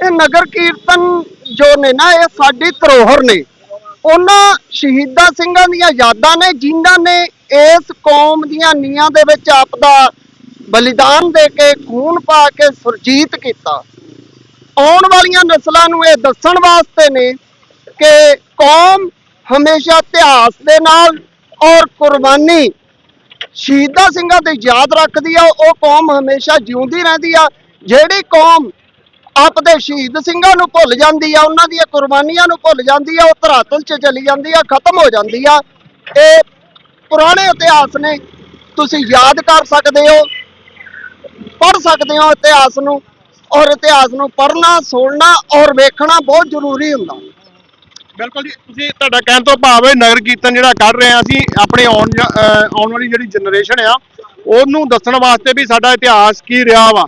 ਇਹ ਨਗਰ ਕੀਰਤਨ ਜੋ ਨੇ ਨਾ, ਇਹ ਸਾਡੀ ਧਰੋਹਰ ਨੇ। ਉਹਨਾਂ ਸ਼ਹੀਦਾਂ ਸਿੰਘਾਂ ਦੀਆਂ ਯਾਦਾਂ ਨੇ, ਜਿਨ੍ਹਾਂ ਨੇ ਇਸ ਕੌਮ ਦੀਆਂ ਨੀਹਾਂ ਦੇ ਵਿੱਚ ਆਪਦਾ ਬਲੀਦਾਨ ਦੇ ਕੇ ਖੂਨ ਪਾ ਕੇ ਸੁਰਜੀਤ ਕੀਤਾ। ਆਉਣ ਵਾਲੀਆਂ ਨਸਲਾਂ ਨੂੰ ਇਹ ਦੱਸਣ ਵਾਸਤੇ ਨੇ ਕਿ ਕੌਮ ਹਮੇਸ਼ਾ ਇਤਿਹਾਸ ਦੇ ਨਾਲ ਔਰ ਕੁਰਬਾਨੀ, ਸ਼ਹੀਦਾਂ ਸਿੰਘਾਂ ਦੀ ਯਾਦ ਰੱਖਦੀ ਆ, ਉਹ ਕੌਮ ਹਮੇਸ਼ਾ ਜਿਉਂਦੀ ਰਹਿੰਦੀ ਆ। ਜਿਹੜੀ ਕੌਮ ਆਪਦੇ ਸ਼ਹੀਦ ਸਿੰਘਾਂ ਨੂੰ ਭੁੱਲ ਜਾਂਦੀ ਆ, ਉਹਨਾਂ ਦੀਆਂ ਕੁਰਬਾਨੀਆਂ ਨੂੰ ਭੁੱਲ ਜਾਂਦੀ ਆ, ਉਹ ਧਰਾਤਲ 'ਚ ਚਲੀ ਜਾਂਦੀ ਆ, ਖਤਮ ਹੋ ਜਾਂਦੀ ਆ। ਇਹ ਪੁਰਾਣੇ ਇਤਿਹਾਸ ਨੇ, ਤੁਸੀਂ ਯਾਦ ਕਰ ਸਕਦੇ ਹੋ, ਪੜ੍ਹ ਸਕਦੇ ਹੋ ਇਤਿਹਾਸ ਨੂੰ, ਔਰ ਇਤਿਹਾਸ ਨੂੰ ਪੜ੍ਹਨਾ, ਸੁਣਨਾ ਔਰ ਵੇਖਣਾ ਬਹੁਤ ਜ਼ਰੂਰੀ ਹੁੰਦਾ। ਬਿਲਕੁਲ ਜੀ, ਤੁਸੀਂ ਤੁਹਾਡਾ ਕਹਿਣ ਤੋਂ ਭਾਵ ਹੈ ਨਗਰ ਕੀਰਤਨ ਜਿਹੜਾ ਕੱਢ ਰਹੇ ਆ, ਅਸੀਂ ਆਪਣੇ ਆਉਣ ਆਉਣ ਵਾਲੀ ਜਿਹੜੀ ਜਨਰੇਸ਼ਨ ਆ, ਉਹਨੂੰ ਦੱਸਣ ਵਾਸਤੇ ਵੀ ਸਾਡਾ ਇਤਿਹਾਸ ਕੀ ਰਿਹਾ ਵਾ,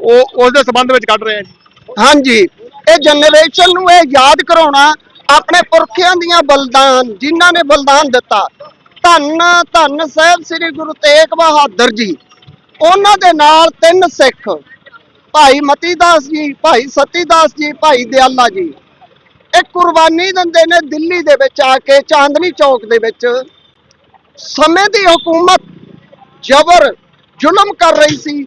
ਉਹ ਉਸ ਦੇ ਸੰਬੰਧ ਵਿੱਚ ਕੱਢ ਰਹੇ ਆ ਜੀ। ਹਾਂਜੀ। ਇਹ ਜਨਰੇਸ਼ਨ ਨੂੰ ਇਹ ਯਾਦ ਕਰਾਉਣਾ ਆਪਣੇ ਪੁਰਖਿਆਂ ਦੀਆਂ ਬਲਦਾਨ, ਜਿਨ੍ਹਾਂ ਨੇ ਬਲਿਦਾਨ ਦਿੱਤਾ। ਧੰਨ ਧੰਨ ਸਾਹਿਬ ਸ੍ਰੀ ਗੁਰੂ ਤੇਗ ਬਹਾਦਰ ਜੀ। ਉਹਨਾਂ ਦੇ ਨਾਲ ਤਿੰਨ ਸਿੱਖ, ਭਾਈ ਮਤੀ ਦਾਸ ਜੀ, ਭਾਈ ਸਤੀ ਦਾਸ ਜੀ, ਭਾਈ ਦਿਆਲਾ ਜੀ। ਇਹ ਕੁਰਬਾਨੀ ਦਿੰਦੇ ਨੇ ਦਿੱਲੀ ਦੇ ਵਿੱਚ ਆ ਕੇ, ਚਾਂਦਨੀ ਚੌਕ ਦੇ ਵਿੱਚ। ਸਮੇਂ ਦੀ ਹਕੂਮਤ ਜ਼ਬਰ ਜ਼ੁਲਮ ਕਰ ਰਹੀ ਸੀ।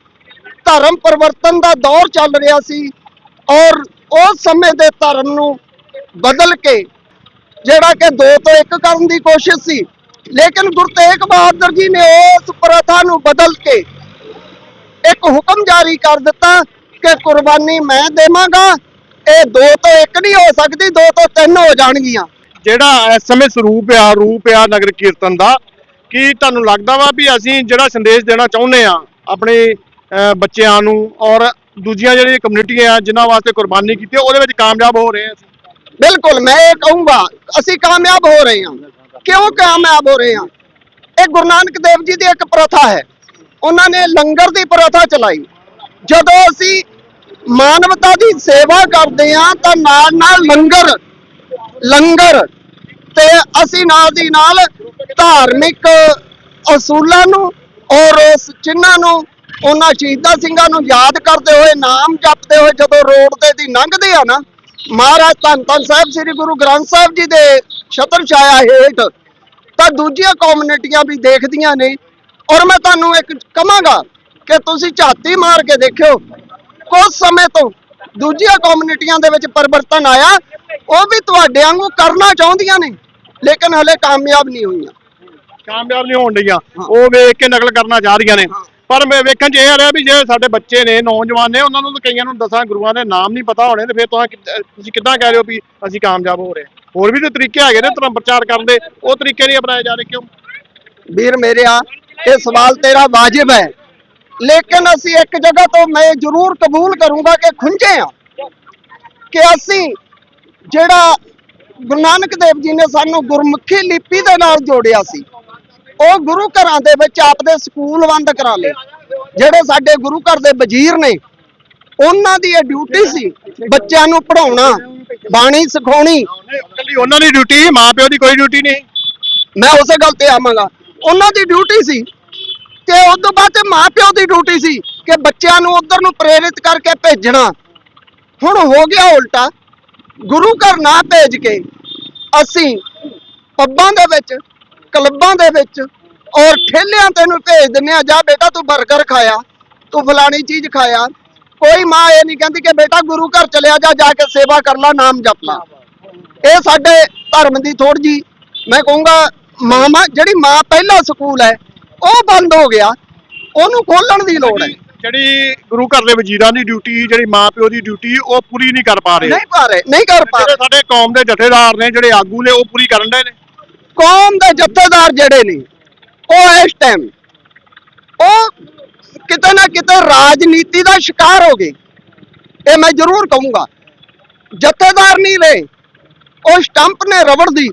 ਧਰਮ ਪਰਿਵਰਤਨ ਦਾ ਦੌਰ ਚੱਲ ਰਿਹਾ ਸੀ। ਔਰ ਉਸ ਸਮੇਂ ਦੇ ਧਰਮ ਨੂੰ ਬਦਲ ਕੇ ਜਿਹੜਾ ਕਿ ਦੋ ਤੋਂ ਇੱਕ ਕਰਨ ਦੀ ਕੋਸ਼ਿਸ਼ ਸੀ ਲੇਕਿਨ ਗੁਰੂ ਤੇਗ ਬਹਾਦਰ ਜੀ ਨੇ ਉਸ ਪ੍ਰਥਾ ਨੂੰ ਬਦਲ ਕੇ ਇੱਕ ਹੁਕਮ ਜਾਰੀ ਕਰ ਦਿੱਤਾ ਕਿ ਕੁਰਬਾਨੀ ਮੈਂ ਦੇਵਾਂਗਾ ਇਹ ਦੋ ਤੋਂ ਇੱਕ ਨਹੀਂ ਹੋ ਸਕਦੀ ਦੋ ਤੋਂ ਤਿੰਨ ਹੋ ਜਾਣਗੀਆਂ। ਜਿਹੜਾ ਇਸ ਸਮੇਂ ਸਰੂਪ ਆ ਰੂਪ ਆ ਨਗਰ ਕੀਰਤਨ ਦਾ ਕੀ ਤੁਹਾਨੂੰ ਲੱਗਦਾ ਵਾ ਵੀ ਅਸੀਂ ਜਿਹੜਾ ਸੰਦੇਸ਼ ਦੇਣਾ ਚਾਹੁੰਦੇ ਆ ਆਪਣੇ ਅਹ, ਬੱਚਿਆਂ ਨੂੰ ਔਰ ਦੂਜੀਆਂ ਜਿਹੜੀਆਂ ਕਮਿਊਨਿਟੀਆਂ ਆ ਜਿਨ੍ਹਾਂ ਵਾਸਤੇ ਕੁਰਬਾਨੀ ਕੀਤੀ ਆ, ਉਹਦੇ ਵਿੱਚ ਕਾਮਯਾਬ ਹੋ ਰਹੇ ਆ ਅਸੀਂ। ਬਿਲਕੁਲ ਮੈਂ ਇਹ ਕਹੂੰਗਾ ਅਸੀਂ ਕਾਮਯਾਬ ਹੋ ਰਹੇ ਹਾਂ। ਕਿਉਂ ਕਾਮਯਾਬ ਹੋ ਰਹੇ ਹਾਂ? ਇਹ ਗੁਰੂ ਨਾਨਕ ਦੇਵ ਜੀ ਦੀ ਇੱਕ ਪ੍ਰਥਾ ਹੈ। ਉਹਨਾਂ ਨੇ ਲੰਗਰ ਦੀ ਪ੍ਰਥਾ ਚਲਾਈ। ਜਦੋਂ ਅਸੀਂ ਮਾਨਵਤਾ ਦੀ ਸੇਵਾ ਕਰਦੇ ਹਾਂ ਤਾਂ ਨਾਲ ਨਾਲ ਲੰਗਰ ਲੰਗਰ ਤੇ ਅਸੀਂ ਨਾਲ ਦੀ ਨਾਲ ਧਾਰਮਿਕ ਅਸੂਲਾਂ ਨੂੰ ਔਰ ਉਸ ਚਿੰਨ੍ਹਾਂ ਨੂੰ ਉਹਨਾਂ ਸ਼ਹੀਦਾਂ ਸਿੰਘਾਂ ਨੂੰ ਯਾਦ ਕਰਦੇ ਹੋਏ ਨਾਮ ਜਪਦੇ ਹੋਏ ਜਦੋਂ ਰੋਡ ਤੇ ਦੀ ਲੰਘਦੇ ਆ ਨਾ ਮਹਾਰਾਜ ਧੰਨ ਧੰਨ ਸਾਹਿਬ ਸ੍ਰੀ ਗੁਰੂ ਗ੍ਰੰਥ ਸਾਹਿਬ ਜੀ ਦੇ ਛਤਰ ਛਾਇਆ ਹੇਠ ਤਾਂ ਦੂਜੀਆਂ ਕਮਿਊਨਿਟੀਆਂ ਵੀ ਦੇਖਦੀਆਂ ਨੇ। ਔਰ ਮੈਂ ਤੁਹਾਨੂੰ ਇੱਕ ਕਹਾਂਗਾ ਕਿ ਤੁਸੀਂ ਝਾਤੀ ਮਾਰ ਕੇ ਦੇਖਿਓ ਕੁਝ ਸਮੇਂ ਤੋਂ ਦੂਜੀਆਂ ਕਮਿਊਨਿਟੀਆਂ ਦੇ ਵਿੱਚ ਪਰਿਵਰਤਨ ਆਇਆ ਉਹ ਵੀ ਤੁਹਾਡੇ ਵਾਂਗੂ ਕਰਨਾ ਚਾਹੁੰਦੀਆਂ ਨੇ ਲੇਕਿਨ ਹਲੇ ਕਾਮਯਾਬ ਨਹੀਂ ਹੋਈਆਂ। ਕਾਮਯਾਬ ਨਹੀਂ ਹੋਣ ਡਈਆਂ। ਉਹ ਵੇਖ ਕੇ ਨਕਲ ਕਰਨਾ ਚਾਹ ਰਹੀਆਂ ਨੇ। ਪਰ ਮੈਂ ਵੇਖਣ ਚ ਇਹ ਆ ਰਿਹਾ ਵੀ ਜੇ ਸਾਡੇ ਬੱਚੇ ਨੇ, ਨੌਜਵਾਨ ਨੇ, ਉਹਨਾਂ ਨੂੰ ਤਾਂ ਕਈਆਂ ਨੂੰ ਦਸਾਂ ਗੁਰੂਆਂ ਦੇ ਨਾਮ ਨਹੀਂ ਪਤਾ ਹੋਣੇ ਤੇ ਫਿਰ ਤੁਸੀਂ ਤੁਸੀਂ ਕਿੱਦਾਂ ਕਹਿ ਰਹੇ ਹੋ ਵੀ ਅਸੀਂ ਕਾਮਯਾਬ ਹੋ ਰਹੇ ਹੋਰ ਵੀ ਤਾਂ ਤਰੀਕੇ ਹੈਗੇ ਨੇ ਧਰਮ ਪ੍ਰਚਾਰ ਕਰਨ ਦੇ, ਉਹ ਤਰੀਕੇ ਨਹੀਂ ਅਪਣਾਏ ਜਾ ਰਹੇ ਕਿਉਂ? ਵੀਰ ਮੇਰਿਆ ਇਹ ਸਵਾਲ ਤੇਰਾ ਵਾਜਿਬ ਹੈ। ਲੇਕਿਨ ਅਸੀਂ ਇੱਕ ਜਗ੍ਹਾ ਤੋਂ ਮੈਂ ਜ਼ਰੂਰ ਕਬੂਲ ਕਰੂੰਗਾ ਕਿ ਖੁੰਝੇ ਆ ਕਿ ਅਸੀਂ ਜਿਹੜਾ ਗੁਰੂ ਨਾਨਕ ਦੇਵ ਜੀ ਨੇ ਸਾਨੂੰ ਗੁਰਮੁਖੀ ਲਿਪੀ ਦੇ ਨਾਲ ਜੋੜਿਆ ਸੀ ਉਹ ਗੁਰੂ ਘਰਾਂ ਦੇ ਵਿੱਚ ਆਪਦੇ ਸਕੂਲ ਬੰਦ ਕਰਾ ਲਏ। ਜਿਹੜੇ ਸਾਡੇ ਗੁਰੂ ਘਰ ਦੇ ਵਜ਼ੀਰ ਨੇ ਉਹਨਾਂ ਦੀ ਇਹ ਡਿਊਟੀ ਸੀ ਬੱਚਿਆਂ ਨੂੰ ਪੜਾਉਣਾ ਬਾਣੀ ਸਿਖਾਉਣੀ। ਕੱਲੀ ਉਹਨਾਂ ਦੀ ਡਿਊਟੀ ਮਾਂ ਪਿਓ ਦੀ ਕੋਈ ਡਿਊਟੀ ਨਹੀਂ। ਮੈਂ ਉਸੇ ਗੱਲ ਤੇ ਆਵਾਂਗਾ। ਉਹਨਾਂ ਦੀ ਡਿਊਟੀ ਸੀ ਤੇ ਉਸ ਤੋਂ ਬਾਅਦ ਤੇ ਮਾਪਿਓ ਦੀ ਡਿਊਟੀ ਸੀ ਕਿ ਬੱਚਿਆਂ ਨੂੰ ਉਧਰ ਨੂੰ ਪ੍ਰੇਰਿਤ ਕਰਕੇ ਭੇਜਣਾ। ਹੁਣ ਹੋ ਗਿਆ ਉਲਟਾ। ਗੁਰੂ ਘਰ ਨਾ ਭੇਜ ਕੇ ਅਸੀਂ ਪੱਬਾਂ ਦੇ ਵਿੱਚ ਕਲੱਬਾਂ ਦੇ ਵਿੱਚ ਔਰ ਠੇਲਿਆਂ ਤੇ ਨੂੰ ਭੇਜ ਦਿੰਨੇ ਆ ਜਾ ਬੇਟਾ ਤੂੰ 버ਗਰ ਖਾਇਆ ਤੂੰ ਫਲਾਣੀ ਚੀਜ਼ ਖਾਇਆ। ਕੋਈ ਮਾਂ ਇਹ ਨਹੀਂ ਕਹਿੰਦੀ ਕਿ ਬੇਟਾ ਗੁਰੂ ਘਰ ਚਲਿਆ ਜਾ ਜਾ ਕੇ ਸੇਵਾ ਕਰ ਲੈ ਨਾਮ ਜਪ ਲੈ। ਇਹ ਸਾਡੇ ਧਰਮ ਦੀ ਥੋੜੀ ਜੀ ਮੈਂ ਕਹੂੰਗਾ ਮਾਂ ਜਿਹੜੀ ਮਾਂ ਪਹਿਲਾ ਸਕੂਲ ਹੈ ਉਹ ਬੰਦ ਹੋ ਗਿਆ। ਉਹਨੂੰ ਖੋਲਣ ਦੀ ਲੋੜ ਹੈ। ਜਿਹੜੀ ਗੁਰੂ ਘਰ ਦੇ ਵਜ਼ੀਰਾਂ ਦੀ ਡਿਊਟੀ ਜਿਹੜੀ ਮਾਂ ਪਿਓ ਦੀ ਡਿਊਟੀ ਉਹ ਪੂਰੀ ਨਹੀਂ ਕਰ ਪਾ ਰਹੇ। ਨਹੀਂ ਪਾ ਰਹੇ ਨਹੀਂ ਕਰ ਪਾ ਰਹੇ। ਸਾਡੇ ਕੌਮ ਦੇ ਜਥੇਦਾਰ ਨੇ ਜਿਹੜੇ ਆਗੂ ਨੇ ਉਹ ਪੂਰੀ ਕਰਨ ਦੇ ਨੇ। ਕੌਮ ਦੇ ਜਥੇਦਾਰ ਜਿਹੜੇ ਨੇ, ਉਹ ਇਸ ਟਾਈਮ ਉਹ ਕਿਤੇ ਨਾ ਕਿਤੇ ਰਾਜਨੀਤੀ ਦਾ ਸ਼ਿਕਾਰ ਹੋ ਗਏ। ਇਹ ਮੈਂ ਜ਼ਰੂਰ ਕਹੂੰਗਾ ਜਥੇਦਾਰ ਨਹੀਂ ਰਹੇ, ਉਹ ਸਟੰਪ ਨੇ ਰਬੜ ਦੀ,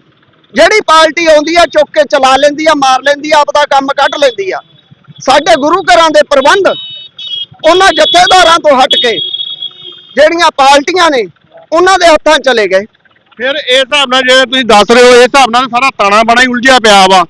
ਜਿਹੜੀ ਪਾਰਟੀ ਆਉਂਦੀ ਆ, ਚੁੱਕ ਕੇ ਚਲਾ ਲੈਂਦੀ ਆ, ਮਾਰ ਲੈਂਦੀ ਆ, ਆਪਦਾ ਕੰਮ ਕੱਢ ਲੈਂਦੀ ਆ। ਸਾਡੇ ਗੁਰੂ ਘਰਾਂ ਦੇ ਪ੍ਰਬੰਧ, ਉਹਨਾਂ ਜਥੇਦਾਰਾਂ ਤੋਂ ਹਟ ਕੇ ਜਿਹੜੀਆਂ ਪਾਰਟੀਆਂ ਨੇ, ਉਹਨਾਂ ਦੇ ਹੱਥਾਂ ਚਲੇ ਗਏ। ਫਿਰ ਇਹ ਹਿਸਾਬ ਨਾਲ ਜੇ ਤੁਸੀਂ ਦੱਸ ਰਹੇ ਹੋ, ਇਹ ਹਿਸਾਬ ਨਾਲ ਸਾਰਾ ਤਾਣਾ ਬਣਾ ਹੀ ਉਲਝਿਆ ਪਿਆ ਵਾ।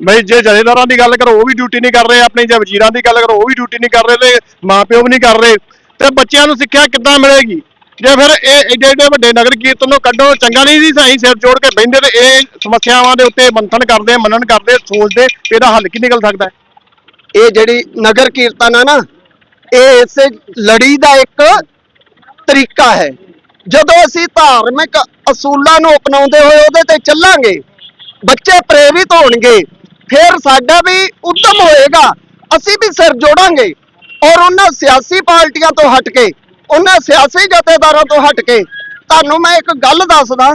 ਬਈ ਜੇ ਜਥੇਦਾਰਾਂ ਦੀ ਗੱਲ ਕਰੋ, ਉਹ ਵੀ ਡਿਊਟੀ ਨਹੀਂ ਕਰ ਰਹੇ, ਆਪਣੀ ਜੇ ਵਜ਼ੀਰਾਂ ਦੀ ਗੱਲ ਕਰੋ, ਉਹ ਵੀ ਡਿਊਟੀ ਨਹੀਂ ਕਰ ਰਹੇ ਤੇ ਮਾਪਿਓ ਵੀ ਨਹੀਂ ਕਰ ਰਹੇ। ਤੇ ਬੱਚਿਆਂ ਨੂੰ ਸਿੱਖਿਆ ਕਿੱਦਾਂ ਮਿਲੇਗੀ? ਜੇ ਫਿਰ ਇਹ ਏਡੇ ਏਡੇ ਵੱਡੇ ਨਗਰ ਕੀਰਤਨ ਨੂੰ ਕੱਢੋ, ਚੰਗਾ ਨਹੀਂ ਸੀ ਸਹੀ ਸਿਰ ਜੋੜ ਕੇ ਬਹਿੰਦੇ ਤੇ ਇਹ ਸਮੱਸਿਆਵਾਂ ਦੇ ਉੱਤੇ ਮੰਥਨ ਕਰਦੇ, ਮੰਨਣ ਕਰਦੇ, ਸੋਚਦੇ ਇਹਦਾ ਹੱਲ ਕੀ ਨਿਕਲ ਸਕਦਾ ਇਹ ਜਿਹੜੀ ਨਗਰ ਕੀਰਤਨ ਆ ਨਾ, ਇਹ ਇਸੇ ਲੜੀ ਦਾ ਇੱਕ ਤਰੀਕਾ ਹੈ। ਜਦੋਂ ਅਸੀਂ ਧਾਰਮਿਕ ਅਸੂਲਾਂ ਨੂੰ ਅਪਣਾਉਂਦੇ ਹੋਏ ਉਹਦੇ ਤੇ ਚੱਲਾਂਗੇ, ਬੱਚੇ ਪ੍ਰੇਰਿਤ ਹੋਣਗੇ, ਫਿਰ ਸਾਡਾ ਵੀ ਉਦਮ ਹੋਏਗਾ, ਅਸੀਂ ਵੀ ਸਿਰ ਜੋੜਾਂਗੇ ਔਰ ਉਹਨਾਂ ਸਿਆਸੀ ਪਾਰਟੀਆਂ ਤੋਂ ਹਟ ਕੇ, ਉਹਨਾਂ ਸਿਆਸੀ ਜਥੇਦਾਰਾਂ ਤੋਂ ਹਟ ਕੇ, ਤੁਹਾਨੂੰ ਮੈਂ ਇੱਕ ਗੱਲ ਦੱਸਦਾ,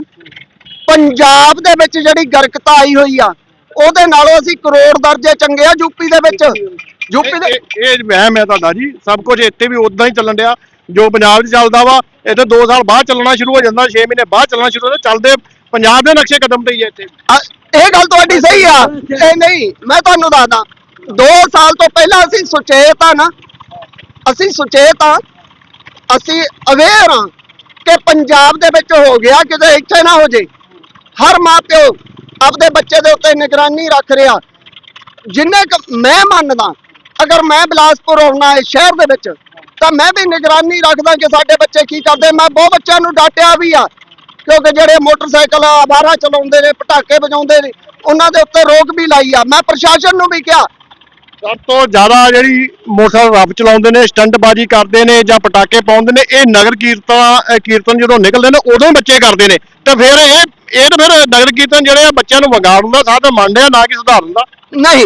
ਪੰਜਾਬ ਦੇ ਵਿੱਚ ਜਿਹੜੀ ਗਰਕਤਾ ਆਈ ਹੋਈ ਆ, ਉਹਦੇ ਨਾਲੋਂ ਅਸੀਂ ਕਰੋੜ ਦਰਜੇ ਚੰਗੇ ਆ ਯੂਪੀ ਦੇ ਵਿੱਚ। ਯੂਪੀ ਦੇ ਇਹ- ਇਹ ਇਹ ਤੁਹਾਡਾ ਜੀ, ਸਭ ਕੁਝ ਇੱਥੇ ਵੀ ਉਦਾਂ ਹੀ ਚੱਲਣ ਡਿਆ। ਜੋ ਪੰਜਾਬ 'ਚ ਚੱਲਦਾ ਵਾ ਇੱਥੇ 2 ਸਾਲ ਬਾਅਦ ਚੱਲਣਾ ਸ਼ੁਰੂ ਹੋ ਜਾਂਦਾ 6 ਮਹੀਨੇ ਬਾਅਦ ਚੱਲਣਾ ਸ਼ੁਰੂ ਹੋ ਜਾਂਦਾ ਚੱਲਦੇ ਪੰਜਾਬ ਦੇ ਨਕਸ਼ੇ ਕਦਮ ਤੇ ਹੀ ਹੈ ਇੱਥੇ। ਆ, ਇਹ ਗੱਲ ਤੁਹਾਡੀ ਸਹੀ ਆ। ਇਹ ਨਹੀਂ ਮੈਂ ਤੁਹਾਨੂੰ ਦੱਸਦਾ 2 ਸਾਲ ਤੋਂ ਪਹਿਲਾਂ ਅਸੀਂ ਸੁਚੇਤ ਆ ਨਾ। ਅਸੀਂ ਸੁਚੇਤ ਆ ਅਸੀਂ ਅਵੇਅਰ ਆ ਕਿ ਪੰਜਾਬ ਦੇ ਵਿੱਚ ਹੋ ਗਿਆ ਕਿਤੇ ਇੱਥੇ ਨਾ ਹੋ ਜੇ। ਹਰ ਮਾਪਿਓ ਆਪਦੇ ਬੱਚੇ ਦੇ ਉੱਤੇ ਨਿਗਰਾਨੀ ਰੱਖ ਰਿਹਾ। ਜਿੰਨੇ ਕੁ ਮੈਂ ਮੰਨਦਾ ਅਗਰ ਮੈਂ ਬਿਲਾਸਪੁਰ ਆਉਣਾ ਹੈ ਸ਼ਹਿਰ ਦੇ ਵਿੱਚ ਤਾਂ ਮੈਂ ਵੀ ਨਿਗਰਾਨੀ ਰੱਖਦਾ ਕਿ ਸਾਡੇ ਬੱਚੇ ਕੀ ਕਰਦੇ। ਮੈਂ ਬਹੁਤ ਬੱਚਿਆਂ ਨੂੰ ਡਾਂਟਿਆ ਵੀ ਆ ਕਿਉਂਕਿ ਜਿਹੜੇ ਮੋਟਰਸਾਈਕਲ ਆਵਾਰਾ ਚਲਾਉਂਦੇ ਨੇ ਪਟਾਕੇ ਵਜਾਉਂਦੇ ਨੇ ਉਹਨਾਂ ਦੇ ਉੱਤੇ ਰੋਕ ਵੀ ਲਾਈ ਆ। ਮੈਂ ਪ੍ਰਸ਼ਾਸਨ ਨੂੰ ਵੀ ਕਿਹਾ। ਸਭ ਤੋਂ ਜ਼ਿਆਦਾ ਜਿਹੜੀ ਮੋਟਰਸਾਈਕਲ ਰੱਬ ਚਲਾਉਂਦੇ ਨੇ ਸਟੰਟਬਾਜ਼ੀ ਕਰਦੇ ਨੇ ਜਾਂ ਪਟਾਕੇ ਪਾਉਂਦੇ ਨੇ ਇਹ ਨਗਰ ਕੀਰਤਨ ਕੀਰਤਨ ਜਦੋਂ ਨਿਕਲਦੇ ਨੇ ਉਦੋਂ ਬੱਚੇ ਕਰਦੇ ਨੇ। ਤੇ ਫਿਰ ਇਹ ਇਹ ਤਾਂ ਫਿਰ ਨਗਰ ਕੀਰਤਨ ਜਿਹੜੇ ਆ ਬੱਚਿਆਂ ਨੂੰ ਵਿਗਾੜਨ ਦਾ ਸਾਧਨ ਮੰਨਦੇ ਆ ਨਾ ਕਿ ਸੁਧਾਰਨ ਦਾ? ਨਹੀਂ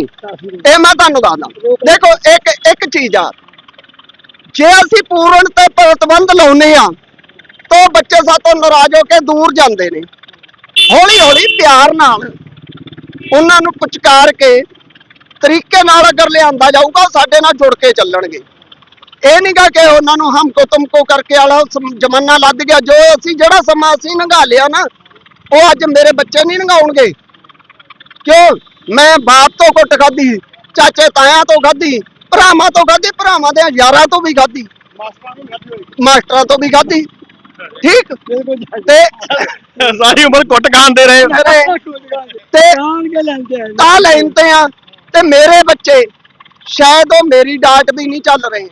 ਇਹ ਮੈਂ ਤੁਹਾਨੂੰ ਦੱਸਦਾ। ਦੇਖੋ ਇੱਕ ਇੱਕ ਚੀਜ਼ ਆ ਜੇ ਅਸੀਂ ਪੂਰਨ ਤੇ ਪ੍ਰਤਬੰਧ ਲਾਉਨੇ ਆ ਤਾਂ ਬੱਚੇ ਸਾਤੋਂ ਨਾਰਾਜ਼ ਹੋ ਕੇ ਦੂਰ ਜਾਂਦੇ ਨੇ। ਹੌਲੀ ਹੌਲੀ ਪਿਆਰ ਨਾਲ ਉਹਨਾਂ ਨੂੰ ਪੁਚਕਾਰ ਕੇ ਤਰੀਕੇ ਨਾਲ ਅਗਰ ਲਿਆਂਦਾ ਜਾਊਗਾ ਉਹ ਸਾਡੇ ਨਾਲ ਜੁੜ ਕੇ ਚੱਲਣਗੇ। ਇਹ ਨਹੀਂਗਾ ਕਿ ਉਹਨਾਂ ਨੂੰ ਹਮਕੋ ਕੋ ਕਰਕੇ ਵਾਲਾ ਜ਼ਮਾਨਾ ਲੱਦ ਗਿਆ। ਜੋ ਅਸੀਂ ਜਿਹੜਾ ਸਮਾਂ ਅਸੀਂ ਲੰਘਾ ਲਿਆ ਨਾ, ਉਹ ਅੱਜ ਮੇਰੇ ਬੱਚੇ ਨਹੀਂ ਲੰਘਾਉਣਗੇ ਕਿਉਂ? ਮੈਂ ਬਾਪ ਤੋਂ ਕੁੱਟ ਖਾਧੀ, ਚਾਚੇ ਤਾਇਆ ਤੋਂ ਖਾਧੀ ਭਰਾਵਾਂ ਤੋਂ ਖਾਧੀ ਭਰਾਵਾਂ ਦੇ ਯਾਰਾਂ ਤੋਂ ਵੀ ਖਾਧੀ। ਮਾਸਟਰਾਂ ਤੋਂ ਵੀ ਖਾਧੀ ਠੀਕ? ਤੇ ਸਾਰੀ ਉਮਰ ਕੁੱਟ ਖਾਂਦੇ ਰਹੇ। ਤੇ ਜਾਣ ਕੇ ਲੈਂਦੇ ਆ ਤਾਂ ਲੈਂਦੇ ਆ। ਤੇ ਮੇਰੇ ਬੱਚੇ ਸ਼ਾਇਦ ਉਹ ਮੇਰੀ ਡਾਟ ਵੀ ਨਹੀਂ ਚੱਲ ਰਹੇ।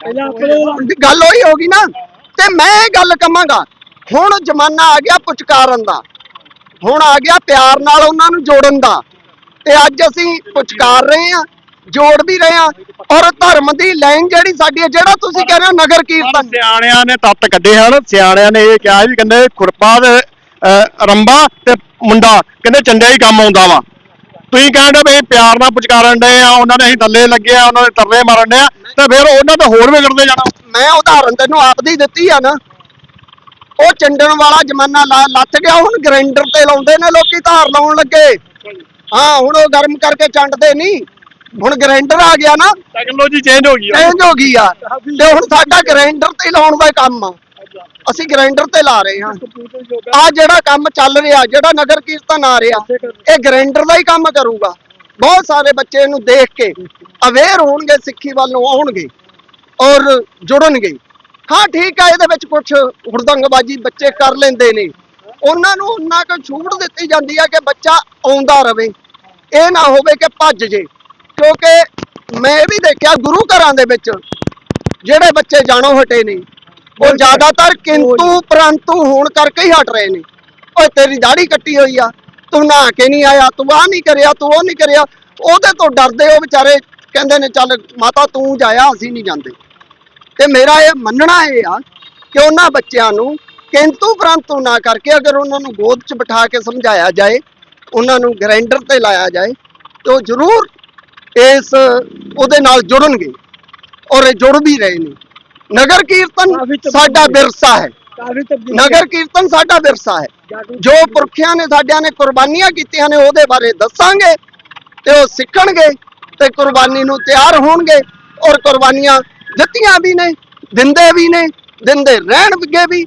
ਪਹਿਲਾਂ ਆਪਣੇ ਗੱਲ ਹੋਈ ਹੋਗੀ ਨਾ। ਤੇ ਮੈਂ ਇਹ ਗੱਲ ਕਵਾਂਗਾ। ਹੁਣ ਜ਼ਮਾਨਾ ਆ ਗਿਆ ਪੁਚਕਾਰਨ ਦਾ। ਹੁਣ ਆ ਗਿਆ ਪਿਆਰ ਨਾਲ ਉਹਨਾਂ ਨੂੰ ਜੋੜਨ ਦਾ। ਤੇ ਅੱਜ ਅਸੀਂ ਪੁਚਕਾਰ ਰਹੇ ਆ ਜੋੜ ਵੀ ਰਹੇ ਆ ਔਰ ਧਰਮ ਦੀ ਲਾਈਨ ਜਿਹੜੀ ਸਾਡੀ ਹੈ ਜਿਹੜਾ ਤੁਸੀਂ ਕਹਿੰਦੇ ਹੋ ਨਗਰ ਕੀਰਤਨ। ਸਿਆਣਿਆਂ ਨੇ ਤੱਤ ਕੱਢੇ ਹਨ ਸਿਆਣਿਆਂ ਨੇ ਇਹ ਕਿਹਾ ਵੀ ਕਹਿੰਦੇ ਖੁਰਪਾ ਤੇ ਅਹ, ਰੰਬਾ ਤੇ ਮੁੰਡਾ ਕਹਿੰਦੇ ਚੰਡੇ ਹੀ ਕੰਮ ਆਉਂਦਾ ਵਾ। ਤੁਸੀਂ ਕਹਿੰਦੇ ਵੀ ਪਿਆਰ ਨਾਲ ਪੁਚਕਾਰਨ ਡਏ ਆ ਉਹਨਾਂ ਨੇ ਅਸੀਂ ਥੱਲੇ ਲੱਗੇ ਆ ਉਹਨਾਂ ਦੇ ਤਰਲੇ ਮਾਰਨ ਡਏ ਆ ਤੇ ਫਿਰ ਉਹਨਾਂ ਤਾਂ ਹੋਰ ਵਿਗੜਦੇ ਜਾਣਾ। ਮੈਂ ਉਦਾਹਰਨ ਤੈਨੂੰ ਆਪ ਦੀ ਦਿੱਤੀ ਆ ਨਾ ਉਹ ਚੰਡਣ ਵਾਲਾ ਜ਼ਮਾਨਾ ਲਾ- ਲੱਥ ਗਿਆ ਹੁਣ ਗ੍ਰਾਈਂਡਰ ਤੇ ਲਾਉਂਦੇ ਨੇ ਲੋਕੀ ਧਾਰ ਲਾਉਣ ਲੱਗੇ। ਹਾਂ ਹੁਣ ਉਹ ਗਰਮ ਕਰਕੇ ਚੰਡਦੇ ਨਹੀਂ। ਹੁਣ ਗ੍ਰਾਈਂਡਰ ਆ ਗਿਆ ਨਾ ਟੈਕਨੋਲੋਜੀ ਚੇਂਜ ਹੋ ਗਈ ਆ। ਚੇਂਜ ਹੋ ਗਈ ਆ। ਤੇ ਹੁਣ ਸਾਡਾ ਗ੍ਰਾਈਂਡਰ ਤੇ ਲਾਉਣ ਦਾ ਕੰਮ ਆ। ਅਸੀਂ ਗ੍ਰਾਈਂਡਰ ਤੇ ਲਾ ਰਹੇ ਹਾਂ। ਆ ਜਿਹੜਾ ਕੰਮ ਚੱਲ ਰਿਹਾ ਜਿਹੜਾ ਨਗਰ ਕੀਰਤਨ ਆ ਰਿਹਾ ਇਹ ਗ੍ਰਾਈਂਡਰ ਦਾ ਹੀ ਕੰਮ ਕਰੂਗਾ। ਬਹੁਤ ਸਾਰੇ ਬੱਚੇ ਇਹਨੂੰ ਦੇਖ ਕੇ ਅਵੇਅਰ ਹੋਣਗੇ ਸਿੱਖੀ ਵੱਲ ਨੂੰ ਆਉਣਗੇ ਔਰ ਜੁੜਨਗੇ। ਹਾਂ ਠੀਕ ਆ ਇਹਦੇ ਵਿੱਚ ਕੁਝ ਹੁੜਦੰਗਬਾਜੀ ਬੱਚੇ ਕਰ ਲੈਂਦੇ ਨੇ। ਉਹਨਾਂ ਨੂੰ ਉਹਨਾਂ ਕੁ ਛੂਟ ਦਿੱਤੀ ਜਾਂਦੀ ਆ ਕਿ ਬੱਚਾ ਆਉਂਦਾ ਰਵੇ। ਇਹ ਨਾ ਹੋਵੇ ਕਿ ਭੱਜ ਜੇ। ਕਿਉਂਕਿ ਮੈਂ ਇਹ ਵੀ ਦੇਖਿਆ ਗੁਰੂ ਘਰਾਂ ਦੇ ਵਿੱਚ ਜਿਹੜੇ ਬੱਚੇ ਜਾਣੋ ਹਟੇ ਨੇ ਉਹ ਜ਼ਿਆਦਾਤਰ ਕਿੰਤੂ ਪਰੰਤੂ ਹੋਣ ਕਰਕੇ ਹੀ ਹਟ ਰਹੇ ਨੇ। ਓਏ ਤੇਰੀ ਦਾੜੀ ਕੱਟੀ ਹੋਈ ਆ ਤੂੰ ਨਹਾ ਕੇ ਨਹੀਂ ਆਇਆ ਤੂੰ ਆ ਨਹੀਂ ਕਰਿਆ ਤੂੰ ਉਹ ਨਹੀਂ ਕਰਿਆ ਉਹਦੇ ਤੋਂ ਡਰਦੇ ਉਹ ਵਿਚਾਰੇ ਕਹਿੰਦੇ ਨੇ ਚੱਲ ਮਾਤਾ ਤੂੰ ਜਾਇਆ ਅਸੀਂ ਨਹੀਂ ਜਾਂਦੇ। ਤੇ ਮੇਰਾ ਇਹ ਮੰਨਣਾ ਇਹ ਆ ਕਿ ਉਹਨਾਂ ਬੱਚਿਆਂ ਨੂੰ ਕਿੰਤੂ ਪਰੰਤੂ ਨਾ ਕਰਕੇ ਅਗਰ ਉਹਨਾਂ ਨੂੰ ਗੋਦ 'ਚ ਬਿਠਾ ਕੇ ਸਮਝਾਇਆ ਜਾਏ ਉਹਨਾਂ ਨੂੰ ਗ੍ਰਾਈਂਡਰ ਤੇ ਲਾਇਆ ਜਾਏ ਤੇ ਉਹ ਜ਼ਰੂਰ ਇਸ ਉਹਦੇ ਨਾਲ ਜੁੜਨਗੇ। ਔਰ ਇਹ ਜੁੜ ਵੀ ਰਹੇ ਨੇ। ਨਗਰ ਕੀਰਤਨ ਸਾਡਾ ਵਿਰਸਾ ਹੈ। ਨਗਰ ਕੀਰਤਨ ਸਾਡਾ ਵਿਰਸਾ ਹੈ। ਜੋ ਪੁਰਖਿਆਂ ਨੇ ਸਾਡਿਆਂ ਨੇ ਕੁਰਬਾਨੀਆਂ ਕੀਤੀਆਂ ਨੇ ਉਹਦੇ ਬਾਰੇ ਦੱਸਾਂਗੇ ਤੇ ਉਹ ਸਿੱਖਣਗੇ ਤੇ ਕੁਰਬਾਨੀ ਨੂੰ ਤਿਆਰ ਹੋਣਗੇ। ਔਰ ਕੁਰਬਾਨੀਆਂ ਦਿੱਤੀਆਂ ਵੀ ਨੇ ਦਿੰਦੇ ਵੀ ਨੇ ਦਿੰਦੇ ਰਹਿਣਗੇ ਵੀ।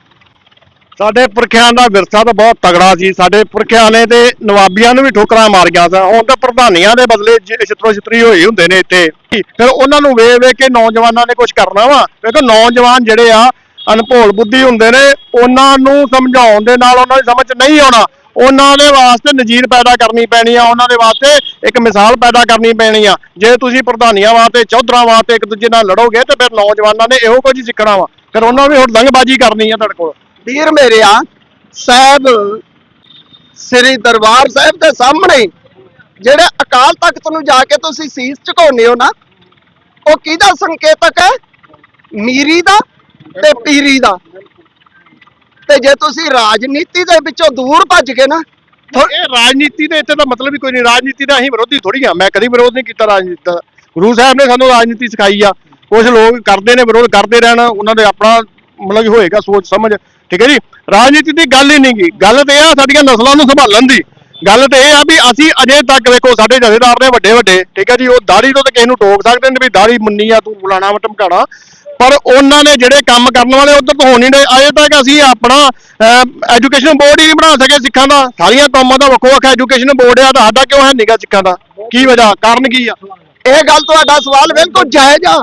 ਸਾਡੇ ਪੁਰਖਿਆਂ ਦਾ ਵਿਰਸਾ ਤਾਂ ਬਹੁਤ ਤਗੜਾ ਸੀ। ਸਾਡੇ ਪੁਰਖਿਆਂ ਨੇ ਤੇ ਨਵਾਬੀਆਂ ਨੂੰ ਵੀ ਠੋਕਰਾਂ ਮਾਰੀਆਂ ਸਨ। ਹੁਣ ਤਾਂ ਪ੍ਰਧਾਨੀਆਂ ਦੇ ਬਦਲੇ ਛਿੱਤਰੋ ਛਿੱਤਰੀ ਹੋਏ ਹੁੰਦੇ ਨੇ ਇੱਥੇ। ਫਿਰ ਉਹਨਾਂ ਨੂੰ ਵੇਖ ਵੇਖ ਕੇ ਨੌਜਵਾਨਾਂ ਨੇ ਕੁਝ ਕਰਨਾ ਵਾ। ਕਿਉਂਕਿ ਨੌਜਵਾਨ ਜਿਹੜੇ ਆ ਅਨਭੋਲ ਬੁੱਧੀ ਹੁੰਦੇ ਨੇ, ਉਹਨਾਂ ਨੂੰ ਸਮਝਾਉਣ ਦੇ ਨਾਲ ਉਹਨਾਂ ਦੀ ਸਮਝ ਨਹੀਂ ਆਉਣਾ। ਉਹਨਾਂ ਦੇ ਵਾਸਤੇ ਨਜ਼ੀਰ ਪੈਦਾ ਕਰਨੀ ਪੈਣੀ ਆ। ਉਹਨਾਂ ਦੇ ਵਾਸਤੇ ਇੱਕ ਮਿਸਾਲ ਪੈਦਾ ਕਰਨੀ ਪੈਣੀ ਆ। ਜੇ ਤੁਸੀਂ ਪ੍ਰਧਾਨੀਆਂ ਵਾਸਤੇ, ਚੌਧਰਾਂ ਵਾਸਤੇ ਇੱਕ ਦੂਜੇ ਨਾਲ ਲੜੋਗੇ ਤੇ ਫਿਰ ਨੌਜਵਾਨਾਂ ਨੇ ਇਹੋ ਕੁਝ ਸਿੱਖਣਾ ਵਾ। ਫਿਰ ਉਹਨਾਂ ਵੀ ਹੁਣ ਲੰਗਬਾਜੀ ਕਰਨੀ ਆ ਤੁਹਾਡੇ ਕੋਲ। ਵੀਰ ਮੇਰਿਆ ਸਾਹਿਬ, ਸ੍ਰੀ ਦਰਬਾਰ ਸਾਹਿਬ ਦੇ ਸਾਹਮਣੇ, ਜਿਹੜੇ ਅਕਾਲ ਤਖਤ ਨੂੰ ਜਾ ਕੇ ਤੁਸੀਂ ਸੀਸ ਝੁਕਾਉਂਦੇ ਹੋ ਨਾ, ਉਹ ਕਿਹਦਾ ਸੰਕੇਤਕ ਹੈ? ਮੀਰੀ ਦਾ ਤੇ ਪੀਰੀ ਦਾ। ਤੇ ਜੇ ਤੁਸੀਂ ਰਾਜਨੀਤੀ ਦੇ ਵਿੱਚੋਂ ਦੂਰ ਭੱਜ ਗਏ ਨਾ ਇਹ ਰਾਜਨੀਤੀ ਦੇ ਇੱਥੇ ਤਾਂ ਮਤਲਬ ਹੀ ਕੋਈ ਨਹੀਂ, ਰਾਜਨੀਤੀ ਦਾ ਅਸੀਂ ਵਿਰੋਧੀ ਥੋੜੀ ਆ ਮੈਂ ਕਦੀ ਵਿਰੋਧ ਨਹੀਂ ਕੀਤਾ ਰਾਜਨੀਤੀ ਦਾ ਗੁਰੂ ਸਾਹਿਬ ਨੇ ਸਾਨੂੰ ਰਾਜਨੀਤੀ ਸਿਖਾਈ ਆ। ਕੁਝ ਲੋਕ ਕਰਦੇ ਨੇ, ਵਿਰੋਧ ਕਰਦੇ ਰਹਿਣਾ, ਉਹਨਾਂ ਦੇ ਆਪਣਾ ਮਤਲਬ ਹੋਏਗਾ ਸੋਚ ਸਮਝ ਠੀਕ ਹੈ ਜੀ? ਰਾਜਨੀਤੀ ਦੀ ਗੱਲ ਹੀ ਨਹੀਂ ਗੀ। ਗੱਲ ਤੇ ਇਹ ਆ ਸਾਡੀਆਂ ਨਸਲਾਂ ਨੂੰ ਸੰਭਾਲਣ ਦੀ। ਗੱਲ ਤੇ ਇਹ ਆ ਵੀ ਅਸੀਂ ਅਜੇ ਤੱਕ ਵੇਖੋ, ਸਾਡੇ ਜਥੇਦਾਰ ਨੇ ਵੱਡੇ ਵੱਡੇ, ਠੀਕ ਹੈ ਜੀ, ਉਹ ਦਾੜੀ ਤੋਂ ਤੇ ਕਿਸੇ ਨੂੰ ਟੋਕ ਸਕਦੇ ਨੇ ਵੀ ਦਾੜੀ ਮੁੰਨੀ ਆ, ਤੂੰ ਬੁਲਾਣਾ ਵਾ ਧਮਕਾਣਾ ਪਰ ਉਹਨਾਂ ਨੇ ਜਿਹੜੇ ਕੰਮ ਕਰਨ ਵਾਲੇ ਉਧਰ ਤੋਂ ਹੋ ਨਹੀਂ। ਅਜੇ ਤੱਕ ਅਸੀਂ ਆਪਣਾ ਐਜੂਕੇਸ਼ਨ ਬੋਰਡ ਹੀ ਨਹੀਂ ਬਣਾ ਸਕੇ ਸਿੱਖਾਂ ਦਾ। ਸਾਰੀਆਂ ਕੌਮਾਂ ਦਾ ਵੱਖੋ ਵੱਖ ਐਜੂਕੇਸ਼ਨ ਬੋਰਡ ਆ, ਤਾਂ ਸਾਡਾ ਕਿਉਂ ਹੈ ਨਹੀਂਗਾ ਸਿੱਖਾਂ ਦਾ? ਕੀ ਵਜ੍ਹਾ? ਕਾਰਨ ਕੀ ਆ? ਇਹ ਗੱਲ ਤੁਹਾਡਾ ਸਵਾਲ ਬਿਲਕੁਲ ਜਾਇਜ਼ ਆ।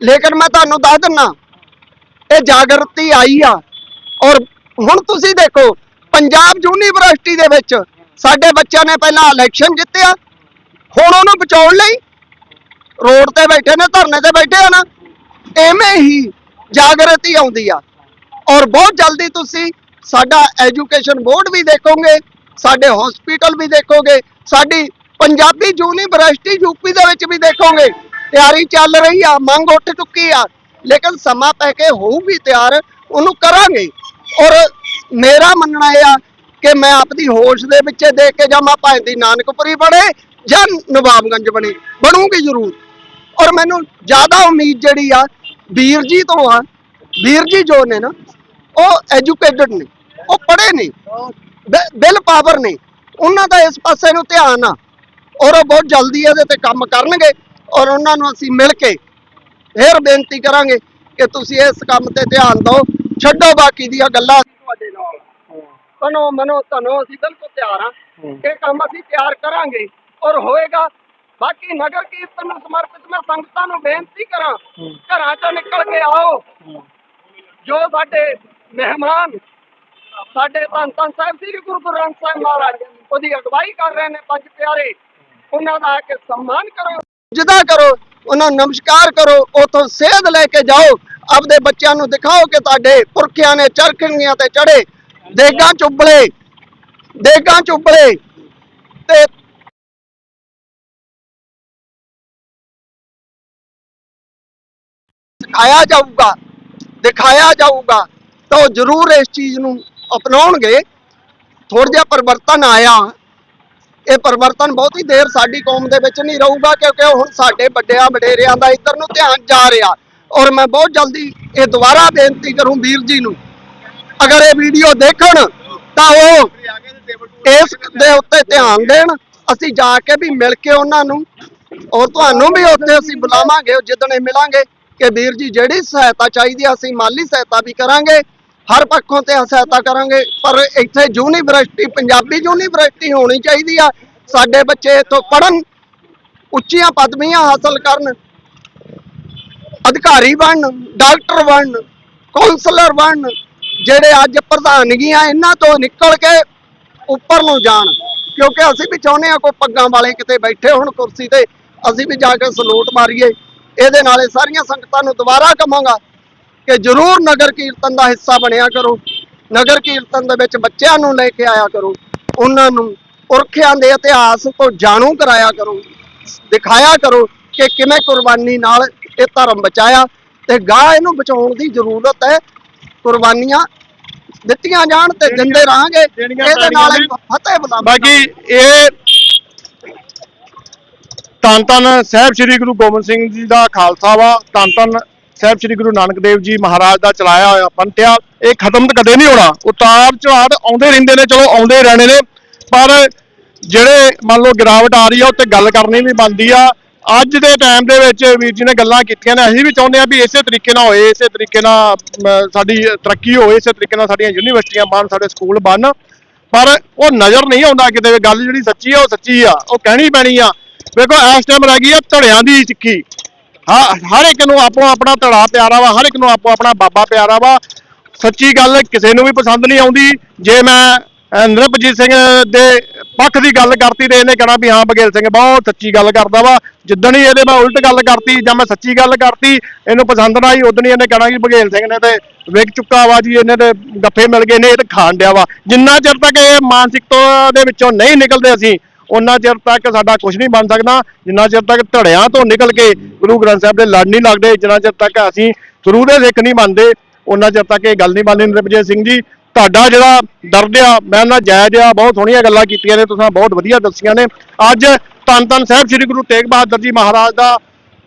ਲੇਕਿਨ ਮੈਂ ਤੁਹਾਨੂੰ ਦੱਸ ਦਿੰਨਾ, ਇਹ ਜਾਗਰਤੀ ਆਈ ਆ। ਔਰ ਹੁਣ ਤੁਸੀਂ ਦੇਖੋ, ਪੰਜਾਬ ਯੂਨੀਵਰਸਿਟੀ ਦੇ ਵਿੱਚ ਸਾਡੇ ਬੱਚਿਆਂ ਨੇ ਪਹਿਲਾਂ ਇਲੈਕਸ਼ਨ ਜਿੱਤਿਆ ਹੁਣ ਉਹਨੂੰ ਬਚਾਉਣ ਲਈ ਰੋਡ ਤੇ ਬੈਠੇ ਨੇ, ਧਰਨੇ ਤੇ ਬੈਠੇ ਆ ਨਾ, ਐਵੇਂ ਹੀ ਜਾਗਰਤੀ ਆਉਂਦੀ ਆ। ਔਰ ਬਹੁਤ ਜਲਦੀ ਤੁਸੀਂ ਸਾਡਾ ਐਜੂਕੇਸ਼ਨ ਬੋਰਡ ਵੀ ਦੇਖੋਗੇ, ਸਾਡੇ ਹਸਪੀਟਲ ਵੀ ਦੇਖੋਗੇ, ਸਾਡੀ ਪੰਜਾਬੀ ਯੂਨੀਵਰਸਿਟੀ ਯੂਪੀ ਦੇ ਵਿੱਚ ਵੀ ਦੇਖੋਗੇ। ਤਿਆਰੀ ਚੱਲ ਰਹੀ ਆ, ਮੰਗ ਉੱਠ ਚੁੱਕੀ ਆ, ਲੇਕਿਨ ਸਮਾਂ ਪੈ ਕੇ ਹੋਊਗੀ ਤਿਆਰ, ਉਹਨੂੰ ਕਰਾਂਗੇ। ਔਰ ਮੇਰਾ ਮੰਨਣਾ ਇਹ ਆ ਕਿ ਮੈਂ ਆਪਦੀ ਹੋਸ਼ ਦੇ ਵਿੱਚ ਦੇਖ ਕੇ ਜਾਵਾਂ ਭਾਵੇਂ ਦੀ ਨਾਨਕਪੁਰੀ ਬਣੇ ਜਾਂ ਨਵਾਬਗੰਜ ਬਣੇ, ਬਣੂਗੀ ਜ਼ਰੂਰ। ਔਰ ਮੈਨੂੰ ਜ਼ਿਆਦਾ ਉਮੀਦ ਜਿਹੜੀ ਆ ਵੀਰ ਜੀ ਤੋਂ ਆ ਵੀਰ ਜੀ ਜੋ ਨੇ ਨਾ, ਉਹ ਐਜੂਕੇਟਡ ਨੇ, ਉਹ ਪੜ੍ਹੇ ਨੇ ਬਿਲ ਪਾਵਰ ਨੇ, ਉਹਨਾਂ ਦਾ ਇਸ ਪਾਸੇ ਨੂੰ ਧਿਆਨ ਆ। ਔਰ ਉਹ ਬਹੁਤ ਜਲਦੀ ਇਹਦੇ ਤੇ ਕੰਮ ਕਰਨਗੇ, ਔਰ ਉਹਨਾਂ ਨੂੰ ਅਸੀਂ ਮਿਲ ਕੇ ਫੇਰ ਬੇਨਤੀ ਕਰਾਂਗੇ ਕਿ ਤੁਸੀਂ ਇਸ ਕੰਮ ਤੇ ਧਿਆਨ ਦਿਓ। ਛੱਡੋ ਬਾਕੀ ਦੀਆਂ ਗੱਲਾਂ ਤੁਹਾਡੇ ਨਾਲ। ਤਨੋ ਮਨੋ ਤਨੋ ਅਸੀਂ ਬਿਲਕੁਲ ਤਿਆਰ ਆ ਇਹ ਕੰਮ ਅਸੀਂ ਤਿਆਰ ਕਰਾਂਗੇ ਔਰ ਹੋਏਗਾ। ਬਾਕੀ ਨਗਰ ਕੀਰਤਨ ਨੂੰ ਸਮਰਪਿਤ ਮੈਂ ਸੰਗਤਾਂ ਨੂੰ ਬੇਨਤੀ ਕਰਾਂ ਘਰਾਂ ਚੋਂ ਨਿਕਲ ਕੇ ਆਓ। ਜੋ ਸਾਡੇ ਮਹਿਮਾਨ ਸਾਡੇ ਧੰਨ ਧੰਨ ਸਾਹਿਬ ਸ੍ਰੀ ਗੁਰੂ ਗ੍ਰੰਥ ਸਾਹਿਬ ਮਹਾਰਾਜ ਉਹਦੀ ਅਗਵਾਈ ਕਰ ਰਹੇ ਨੇ ਪੰਜ ਪਿਆਰੇ ਉਹਨਾਂ ਦਾ ਆ ਕੇ ਸਨਮਾਨ ਕਰੋ। ਜਦਾ ਕਰੋ। ਉਹਨਾਂ ਨੂੰ ਨਮਸਕਾਰ ਕਰੋ, ਉਥੋਂ ਸੇਧ ਲੈ ਕੇ ਜਾਓ। ਆਪਦੇ ਬੱਚਿਆਂ ਨੂੰ ਦਿਖਾਓ ਕਿ ਤੁਹਾਡੇ ਪੁਰਖਿਆਂ ਨੇ ਚਰਖਣੀਆਂ ਤੇ ਚੜੇ। ਦੇਗਾਂ ਚੁੱਬਲੇ ਦੇਗਾਂ ਚੁੱਬਲੇ ਤੇ ਸਿਖਾਇਆ ਜਾਊਗਾ, ਦਿਖਾਇਆ ਜਾਊਗਾ। ਤਾਂ ਉਹ ਜ਼ਰੂਰ ਇਸ ਚੀਜ਼ ਨੂੰ ਅਪਣਾਉਣਗੇ। ਥੋੜਾ ਜਿਹਾ ਪਰਿਵਰਤਨ ਆਇਆ। ਇਹ ਪਰਿਵਰਤਨ ਬਹੁਤੀ ਦੇਰ ਸਾਡੀ ਕੌਮ ਦੇ ਵਿੱਚ ਨਹੀਂ ਰਹੂਗਾ ਕਿਉਂਕਿ ਹੁਣ ਸਾਡੇ ਵੱਡਿਆਂ ਵਡੇਰਿਆਂ ਦਾ ਇੱਧਰ ਨੂੰ ਧਿਆਨ ਜਾ ਰਿਹਾ। ਔਰ ਮੈਂ ਬਹੁਤ ਜਲਦੀ ਇਹ ਦੁਬਾਰਾ ਬੇਨਤੀ ਕਰੂੰ ਵੀਰ ਜੀ ਨੂੰ, ਅਗਰ ਇਹ ਵੀਡੀਓ ਦੇਖਣ ਤਾਂ ਉਹ ਇਸ ਦੇ ਉੱਤੇ ਧਿਆਨ ਦੇਣ, ਅਸੀਂ ਜਾ ਕੇ ਵੀ ਮਿਲ ਕੇ ਉਹਨਾਂ ਨੂੰ ਔਰ ਤੁਹਾਨੂੰ ਵੀ ਉੱਥੇ ਅਸੀਂ ਬੁਲਾਵਾਂਗੇ, ਜਿੱਦਣ ਇਹ ਮਿਲਾਂਗੇ ਕਿ ਵੀਰ ਜੀ ਜਿਹੜੀ ਸਹਾਇਤਾ ਚਾਹੀਦੀ ਆ, ਅਸੀਂ ਮਾਲੀ ਸਹਾਇਤਾ ਵੀ ਕਰਾਂਗੇ। ਹਰ ਪੱਖੋਂ ਤੇ ਸਹਾਇਤਾ ਕਰਾਂਗੇ, ਪਰ ਇੱਥੇ ਯੂਨੀਵਰਸਿਟੀ, ਪੰਜਾਬੀ ਯੂਨੀਵਰਸਿਟੀ ਹੋਣੀ ਚਾਹੀਦੀ ਆ। ਸਾਡੇ ਬੱਚੇ ਇੱਥੋਂ ਪੜਨ ਉੱਚੀਆਂ ਪਦਵੀਆਂ ਹਾਸਲ ਕਰਨ, ਅਧਿਕਾਰੀ ਬਣਨ ਡਾਕਟਰ ਬਣਨ ਕਾਉਂਸਲਰ ਬਣਨ ਜਿਹੜੇ ਅੱਜ ਪ੍ਰਧਾਨਗੀਆਂ ਇਹਨਾਂ ਤੋਂ ਨਿਕਲ ਕੇ ਉੱਪਰ ਨੂੰ ਜਾਣ। ਕਿਉਂਕਿ ਅਸੀਂ ਵੀ ਚਾਹੁੰਦੇ ਆ ਕੋਈ ਪੱਗਾਂ ਵਾਲੇ ਕਿਤੇ ਬੈਠੇ ਹੋਣ ਕੁਰਸੀ ਤੇ, ਅਸੀਂ ਵੀ ਜਾ ਕੇ ਸਲੂਟ ਮਾਰੀਏ। ਇਹਦੇ ਨਾਲੇ ਸਾਰੀਆਂ ਸੰਗਤਾਂ ਨੂੰ ਦੁਬਾਰਾ ਕਹਾਂਗਾ ਕਿ ਜਰੂਰ ਨਗਰ ਕੀਰਤਨ ਦਾ ਹਿੱਸਾ ਬਣਿਆ ਕਰੋ। ਨਗਰ ਕੀਰਤਨ ਦੇ ਵਿੱਚ ਬੱਚਿਆਂ ਨੂੰ ਲੈ ਕੇ ਆਇਆ ਕਰੋ। ਉਹਨਾਂ ਨੂੰ ਪੁਰਖਿਆਂ ਦੇ ਇਤਿਹਾਸ ਤੋਂ ਜਾਣੂ ਕਰਾਇਆ ਕਰੋ। ਦਿਖਾਇਆ ਕਰੋ ਕਿ ਕਿਵੇਂ ਕੁਰਬਾਨੀ ਨਾਲ ਇਹ ਧਰਮ ਬਚਾਇਆ ਤੇ ਗਾਹ ਇਹਨੂੰ ਬਚਾਉਣ ਦੀ ਜ਼ਰੂਰਤ ਹੈ। ਕੁਰਬਾਨੀਆਂ ਦਿੱਤੀਆਂ ਜਾਣ ਤੇ ਦਿੰਦੇ ਰਹਾਂਗੇ। ਜਿਹੜੀਆਂ ਇਹਦੇ ਨਾਲ। ਫਤਿਹ ਬੁਲਾਵਾਂਗੇ। ਬਾਕੀ ਇਹ ਧੰਨ ਧੰਨ ਸਾਹਿਬ ਸ੍ਰੀ ਗੁਰੂ ਗੋਬਿੰਦ ਸਿੰਘ ਜੀ ਦਾ ਖਾਲਸਾ ਵਾ। ਧੰਨ ਧੰਨ ਸਾਹਿਬ ਸ੍ਰੀ ਗੁਰੂ ਨਾਨਕ ਦੇਵ ਜੀ ਮਹਾਰਾਜ ਦਾ ਚਲਾਇਆ ਹੋਇਆ ਪੰਥਿਆ ਇਹ ਖਤਮ ਤਾਂ ਕਦੇ ਨਹੀਂ ਹੋਣਾ। ਉਤਾਰ ਚੜਾਵ ਆਉਂਦੇ ਰਹਿੰਦੇ ਨੇ, ਚਲੋ ਆਉਂਦੇ ਰਹਿਣੇ ਨੇ, ਪਰ ਜਿਹੜੇ ਮੰਨ ਲਓ ਗਿਰਾਵਟ ਆ ਰਹੀ ਆ, ਉੱਤੇ ਗੱਲ ਕਰਨੀ ਵੀ ਬਣਦੀ ਆ। ਅੱਜ ਦੇ ਟਾਈਮ ਦੇ ਵਿੱਚ ਵੀਰ ਜੀ ਨੇ ਗੱਲਾਂ ਕੀਤੀਆਂ ਨੇ, ਅਸੀਂ ਵੀ ਚਾਹੁੰਦੇ ਆ ਵੀ ਇਸੇ ਤਰੀਕੇ ਨਾਲ ਹੋਏ, ਇਸੇ ਤਰੀਕੇ ਨਾਲ ਸਾਡੀ ਤਰੱਕੀ ਹੋਏ ਇਸੇ ਤਰੀਕੇ ਨਾਲ ਸਾਡੀਆਂ ਯੂਨੀਵਰਸਿਟੀਆਂ ਬਣ, ਸਾਡੇ ਸਕੂਲ ਬਣ। ਪਰ ਉਹ ਨਜ਼ਰ ਨਹੀਂ ਆਉਂਦਾ ਕਿਤੇ, ਵੀ ਗੱਲ ਜਿਹੜੀ ਸੱਚੀ ਆ, ਉਹ ਸੱਚੀ ਆ, ਉਹ ਕਹਿਣੀ ਪੈਣੀ ਆ। ਵੇਖੋ, ਇਸ ਟਾਈਮ ਰਹਿ ਗਈ ਆ ਧੜਿਆਂ ਦੀ ਸਿੱਖੀ ਹਰ ਇੱਕ ਨੂੰ ਆਪੋ ਆਪਣਾ ਧੜਾ ਪਿਆਰਾ ਵਾ, ਹਰ ਇੱਕ ਨੂੰ ਆਪੋ ਆਪਣਾ ਬਾਬਾ ਪਿਆਰਾ ਵਾ। ਸੱਚੀ ਗੱਲ ਕਿਸੇ ਨੂੰ ਵੀ ਪਸੰਦ ਨਹੀਂ ਆਉਂਦੀ। ਜੇ ਮੈਂ ਨਿਰਭਜੀਤ ਸਿੰਘ ਦੇ ਪੱਖ ਦੀ ਗੱਲ ਕਰਤੀ ਤੇ ਇਹਨੇ ਕਹਿਣਾ ਵੀ ਹਾਂ ਬਗੇਲ ਸਿੰਘ ਬਹੁਤ ਸੱਚੀ ਗੱਲ ਕਰਦਾ ਵਾ। ਜਿੱਦਣ ਹੀ ਇਹਦੇ ਮੈਂ ਉਲਟ ਗੱਲ ਕਰਤੀ ਜਾਂ ਮੈਂ ਸੱਚੀ ਗੱਲ ਕਰਤੀ, ਇਹਨੂੰ ਪਸੰਦ ਨਾ ਆਈ, ਉਦੋਂ ਹੀ ਇਹਨੇ ਕਹਿਣਾ ਕਿ ਬਘੇਲ ਸਿੰਘ ਨੇ ਤੇ ਵਿਕ ਚੁੱਕਾ ਵਾ ਜੀ, ਇਹਨੇ ਤੇ ਗੱਫੇ ਮਿਲ ਗਏ ਨੇ, ਇਹ ਤੇ ਖਾਣ ਡਿਆ ਵਾ। ਜਿੰਨਾ ਚਿਰ ਤੱਕ ਇਹ ਮਾਨਸਿਕਤਾ ਦੇ ਵਿੱਚੋਂ ਨਹੀਂ ਨਿਕਲਦੇ ਅਸੀਂ ਉਹਨਾਂ ਚਿਰ ਤੱਕ ਸਾਡਾ ਕੁਝ ਨਹੀਂ ਬਣ ਸਕਦਾ। ਜਿੰਨਾ ਚਿਰ ਤੱਕ ਧੜਿਆਂ ਤੋਂ ਨਿਕਲ ਕੇ ਗੁਰੂ ਗ੍ਰੰਥ ਸਾਹਿਬ ਦੇ ਲੜ ਨਹੀਂ ਲੱਗਦੇ, ਜਿੰਨਾ ਚਿਰ ਤੱਕ ਅਸੀਂ ਗੁਰੂ ਦੇ ਸਿੱਖ ਨਹੀਂ ਬਣਦੇ, ਉਹਨਾਂ ਚਿਰ ਤੱਕ ਇਹ ਗੱਲ ਨਹੀਂ ਬਣਨੀ ਨਿਰਭਜੇ ਸਿੰਘ ਜੀ। ਤੁਹਾਡਾ ਜਿਹੜਾ ਦਰਦ ਆ, ਮੈਂ ਨਾ ਜਾਇਜ਼ ਆ, ਬਹੁਤ ਸੋਹਣੀਆਂ ਗੱਲਾਂ ਕੀਤੀਆਂ ਨੇ, ਤੁਸੀਂ ਬਹੁਤ ਵਧੀਆ ਦੱਸੀਆਂ ਨੇ। ਅੱਜ ਧੰਨ ਧੰਨ ਸਾਹਿਬ ਸ੍ਰੀ ਗੁਰੂ ਤੇਗ ਬਹਾਦਰ ਜੀ ਮਹਾਰਾਜ ਦਾ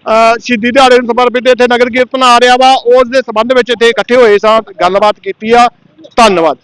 ਸ਼ਹੀਦੀ ਦਿਹਾੜੇ ਨੂੰ ਸਮਰਪਿਤ ਇੱਥੇ ਨਗਰ ਕੀਰਤਨ ਆ ਰਿਹਾ ਵਾ। ਉਸ ਦੇ ਸੰਬੰਧ ਵਿੱਚ ਇੱਥੇ ਇਕੱਠੇ ਹੋਏ ਸਾਂ, ਗੱਲਬਾਤ ਕੀਤੀ ਆ। ਧੰਨਵਾਦ।